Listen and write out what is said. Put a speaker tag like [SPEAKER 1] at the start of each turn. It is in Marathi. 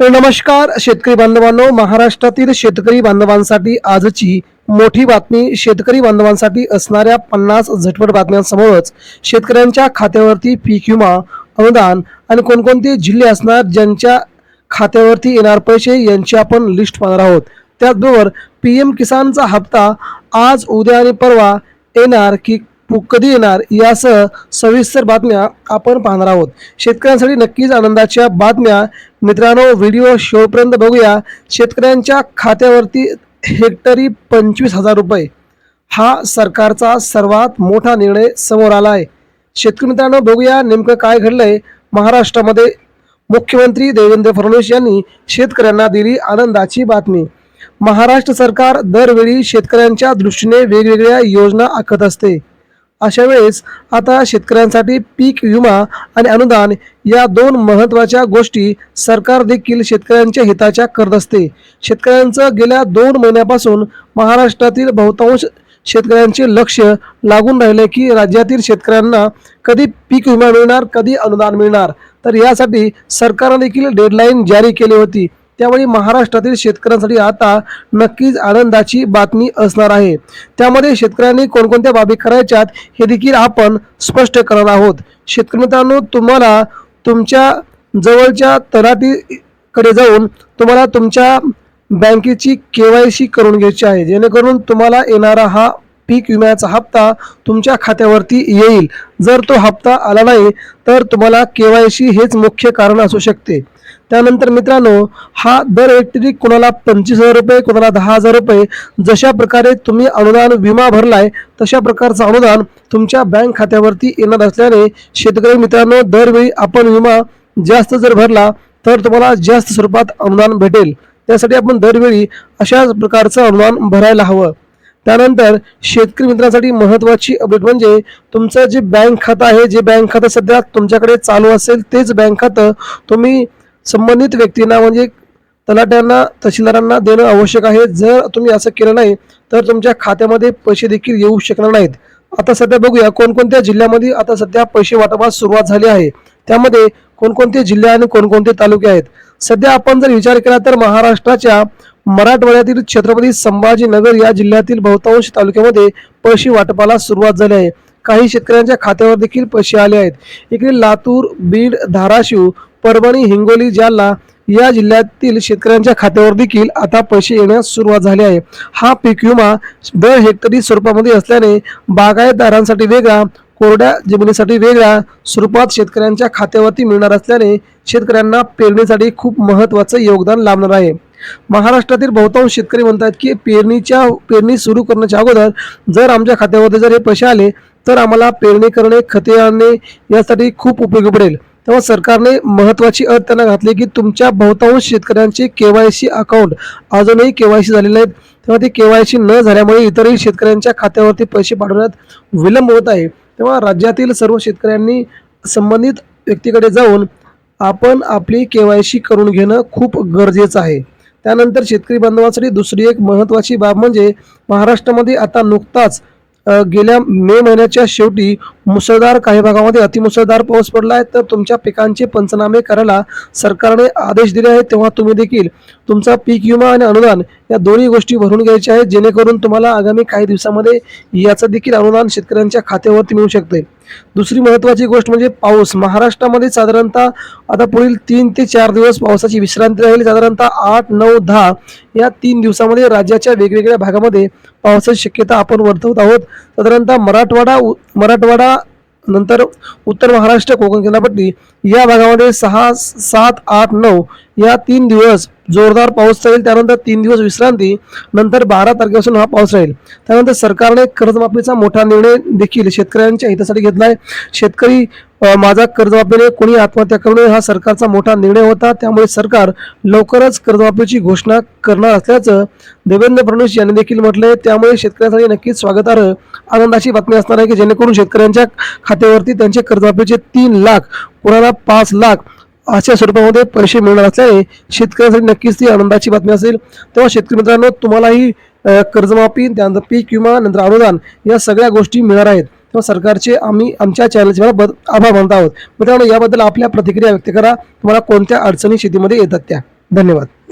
[SPEAKER 1] नमस्कार शेतकरी बांधवांनो. महाराष्ट्रातील शेतकरी बांधवांसाठी आजची मोठी बातमी शेतकरी बांधवांसाठी असणाऱ्या पन्नास झटपट बातम्यांसमोरच शेतकऱ्यांच्या खात्यावरती पीक विमा अनुदान आणि कोणकोणते जिल्हे असणार ज्यांच्या खात्यावरती येणार पैसे यांची आपण लिस्ट पाहणार आहोत. त्याचबरोबर पी एम किसानचा हप्ता आज उद्या आणि परवा येणार की कधी येणार यासह सविस्तर बातम्या आपण पाहणार आहोत. शेतकऱ्यांसाठी नक्कीच आनंदाच्या बातम्या. मित्रांनो व्हिडिओ शेवटपर्यंत बघूया. शेतकऱ्यांच्या खात्यावरती हेक्टरी पंचवीस हजार रुपये. हा सरकारचा सर्वात मोठा निर्णय समोर आला आहे शेतकरी मित्रांनो बघूया नेमकं काय घडलंय. महाराष्ट्रामध्ये मुख्यमंत्री देवेंद्र फडणवीस यांनी शेतकऱ्यांना दिली आनंदाची बातमी. महाराष्ट्र सरकार दरवेळी शेतकऱ्यांच्या दृष्टीने वेगवेगळ्या योजना आखत असते. अशा वेळेस आता शेतकऱ्यांसाठी पीक विमा आणि अनुदान या दोन महत्त्वाच्या गोष्टी सरकार देखील शेतकऱ्यांच्या हिताच्या करत असते. शेतकऱ्यांचं गेल्या दोन महिन्यापासून महाराष्ट्रातील बहुतांश शेतकऱ्यांचे लक्ष लागून राहिले की राज्यातील शेतकऱ्यांना कधी पीक विमा मिळणार कधी अनुदान मिळणार. तर यासाठी सरकारने देखील डेडलाईन जारी केली होती. त्यावेळी महाराष्ट्रातील शेतकऱ्यांसाठी आता नक्कीच आनंदाची बातमी असणार आहे. त्यामध्ये शेतकऱ्यांनी कोणकोणत्या बाबी करायच्यात हे देखील आपण स्पष्ट करणार आहोत. शेतकरी मित्रांनो तुम्हाला तुमच्या जवळच्या तलाठीकडे जाऊन तुम्हाला तुमच्या बँकेची के वाय सी करून घ्यायची आहे. जेणेकरून तुम्हाला येणारा हा पीक विम्याचा हप्ता तुमच्या खात्यावरती येईल. जर तो हप्ता आला नाही तर तुम्हाला के वाय सी हेच मुख्य कारण असू शकते. त्यानंतर मित्रांनो हा दर व्यक्ती कोणाला पंचवीस हजार रुपये कोणाला दहा हजार रुपये जशा प्रकारे तुम्ही अनुदान विमा भरलाय तशा प्रकारचं अनुदान तुमच्या बँक खात्यावरती येणार असल्याने शेतकरी मित्रांनो दरवेळी आपण विमा जास्त जर भरला तर तुम्हाला जास्त स्वरूपात अनुदान भेटेल. त्यासाठी आपण दरवेळी अशाच प्रकारचं अनुदान भरायला हवं. त्यानंतर शेतकरी मित्रांसाठी महत्त्वाची अपडेट म्हणजे तुमचं जे बँक खातं आहे जे बँक खातं सध्या तुमच्याकडे चालू असेल तेच बँक खातं तुम्ही संबंधित व्यक्तींना म्हणजे तलाट्यांना तहसीलदारांना देणं आवश्यक आहे. जर तुम्ही असं केलं नाही तर तुमच्या खात्यामध्ये पैसे देखील येऊ शकणार नाहीत. आता सध्या बघूया कोणकोणत्या जिल्ह्यामध्ये आता सध्या पैसे वाटपास सुरुवात झाली आहे. त्यामध्ये कोणकोणते जिल्हे आणि कोणकोणते तालुके आहेत? सध्या आपण जर विचार केला तर महाराष्ट्राच्या मराठवाड्यातील छत्रपती संभाजीनगर या जिल्ह्यातील बहुतांश तालुक्यामध्ये पैसे वाटपाला सुरुवात झाली आहे. काही शेतकऱ्यांच्या खात्यावर देखील पैसे आले आहेत. इकडे लातूर बीड धाराशिव परभणी हिंगोली जालना या जिल्ह्यातील शेतकऱ्यांच्या खात्यावर देखील आता पैसे येण्यास सुरुवात झाली आहे. हा पीक विमा दर हेक्टरी स्वरूपामध्ये असल्याने बागायतदारांसाठी वेगळा कोरड्या जमिनीसाठी वेगळ्या स्वरूपात शेतकऱ्यांच्या खात्यावरती मिळणार असल्याने शेतकऱ्यांना पेरणीसाठी खूप महत्त्वाचं योगदान लाभणार आहे. महाराष्ट्रातील बहुतांश शेतकरी म्हणतात की पेरणीच्या पेरणी सुरू करण्याच्या अगोदर जर आमच्या खात्यामध्ये जर हे पैसे आले तर आम्हाला पेरणी करणे खते आणणे यासाठी खूप उपयोगी पडेल. तेव्हा सरकारने महत्त्वाची अट त्यांना घातली की तुमच्या बहुतांश शेतकऱ्यांचे के वाय सी अकाउंट अजूनही के वाय सी झालेले आहेत. तेव्हा ते के वाय सी न झाल्यामुळे इतरही शेतकऱ्यांच्या खात्यावरती पैसे पाठवण्यात विलंब होत आहे. तेव्हा राज्यातील सर्व शेतकऱ्यांनी संबंधित व्यक्तीकडे जाऊन आपण आपली के वाय सी करून घेणं खूप गरजेचं आहे. त्यानंतर शेतकरी बांधवांसाठी दुसरी एक महत्त्वाची बाब म्हणजे महाराष्ट्रामध्ये आता नुकताच गेल्या मे महिन्याच्या शेवटी मुसळधार काही भागामध्ये अतिमुसळधार पाऊस पडला आहे. तर तुमच्या पिकांचे पंचनामे करायला सरकारने आदेश दिले आहेत. तेव्हा तुम्ही देखील तुमचा पीक विमा आणि अनुदान या दोन्ही गोष्टी भरून घ्यायच्या आहेत. जेणेकरून तुम्हाला आगामी काही दिवसामध्ये याचं देखील अनुदान शेतकऱ्यांच्या खात्यावरती मिळू शकते दुसरी महत्त्वाची गोष्ट म्हणजे पाऊस. महाराष्ट्रामध्ये साधारणतः आता पुढील तीन ते चार दिवस पावसाची विश्रांती राहील. साधारणतः आठ नऊ दहा या तीन दिवसामध्ये राज्याच्या वेगवेगळ्या भागामध्ये पावसाची शक्यता आपण वर्तवत आहोत. साधारणतः मराठवाडा मराठवाडा नंतर उत्तर महाराष्ट्र कोकण किनारपट्टी. या भागामध्ये सहा सात आठ नऊ या तीन दिवस जोरदार पाऊस राहील. त्यानंतर तीन दिवस विश्रांती. नंतर बारा तारखेपासून हा पाऊस राहील. त्यानंतर सरकारने कर्जमाफीचा मोठा निर्णय देखील शेतकऱ्यांच्या हितासाठी घेतला आहे शेतकरी माझा कर्जमाफीने कोणी आत्महत्या करू नये हा सरकारचा मोठा निर्णय होता. त्यामुळे सरकार लवकरच कर्जमाफीची घोषणा करणार असल्याचं देवेंद्र फडणवीस यांनी देखील म्हटलंय. त्यामुळे शेतकऱ्यांसाठी नक्कीच स्वागतार्ह आनंदाची बातमी असणार आहे की जेणेकरून शेतकऱ्यांच्या खात्यावरती त्यांचे कर्जमाफीचे तीन लाख कोणाला पाच लाख अशा स्वरूपामध्ये पैसे मिळणार असल्याने शेतकऱ्यांसाठी नक्कीच ती आनंदाची बातमी असेल. तेव्हा शेतकरी मित्रांनो तुम्हालाही कर्जमाफी त्यानंतर पीक विमा नंतर अनुदान या सगळ्या गोष्टी मिळणार आहेत. किंवा सरकारचे आम्ही आमच्या चॅनलचे आभार मानत आहोत. मित्रांनो याबद्दल आपल्या प्रतिक्रिया व्यक्त करा. तुम्हाला कोणत्या अडचणी शेतीमध्ये येतात त्या? धन्यवाद.